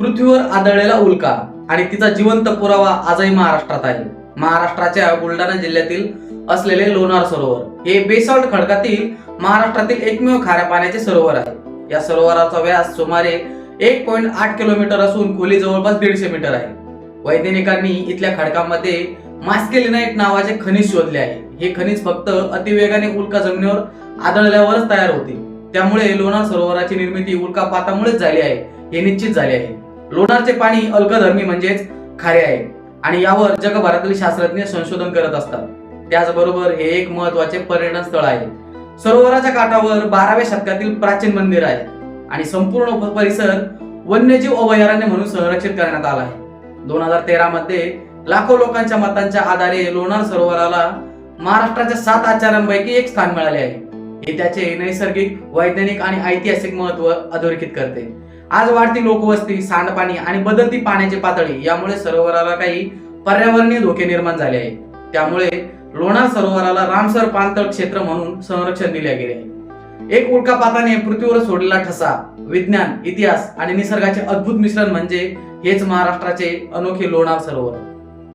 पृथ्वीवर आदळलेला उल्का आणि तिचा जिवंत पुरावा आजही महाराष्ट्रात आहे. महाराष्ट्राच्या बुलढाणा जिल्ह्यातील असलेले लोणार सरोवर हे बेसॉल्ट खडकातील महाराष्ट्रातील एकमेव खाऱ्या पाण्याचे सरोवर आहे. या सरोवराचा व्यास सुमारे एक पॉईंट आठ किलोमीटर असून खोली जवळपास दीडशे मीटर आहे. वैज्ञानिकांनी इथल्या खडकामध्ये मास्केलिनाइट नावाचे खनिज शोधले आहे. हे खनिज फक्त अतिवेगाने उल्का जमिनीवर आदळल्यावरच तयार होते. त्यामुळे लोणार सरोवराची निर्मिती उल्कापातामुळेच झाली आहे हे निश्चित झाले आहे. लोणारचे पाणी अल्कधर्मी म्हणजेच खारे आहे. आणि यावर जगभरातील शास्त्रज्ञ संशोधन करत असतात. त्याचबरोबर हे एक महत्त्वाचे पर्यटन स्थळ आहे. सरोवराच्या काठावर बाराव्या शतकातील प्राचीन मंदिर आहे. आणि संपूर्ण परिसर वन्यजीव अभयारण्य म्हणून संरक्षित करण्यात आला आहे. दोन हजार तेरा मध्ये लाखो लोकांच्या मतांच्या आधारे लोणार सरोवराला महाराष्ट्राच्या सात आचार्यांपैकी एक स्थान मिळाले आहे. हे त्याचे नैसर्गिक वैज्ञानिक आणि ऐतिहासिक महत्त्व अधोरेखित करते. आज वाढती लोकवस्ती सांडपाणी आणि बदलती पाण्याची पातळी यामुळे सरोवराला काही पर्यावरणीय धोके निर्माण झाले आहे त्यामुळे लोणार सरोवराला रामसर पाणतळ क्षेत्र म्हणून संरक्षण दिले गेले आहे. एक उल्कापाताने पृथ्वीवर सोडलेला ठसा विज्ञान इतिहास आणि निसर्गाचे अद्भुत मिश्रण म्हणजे हेच महाराष्ट्राचे अनोखे लोणार सरोवर.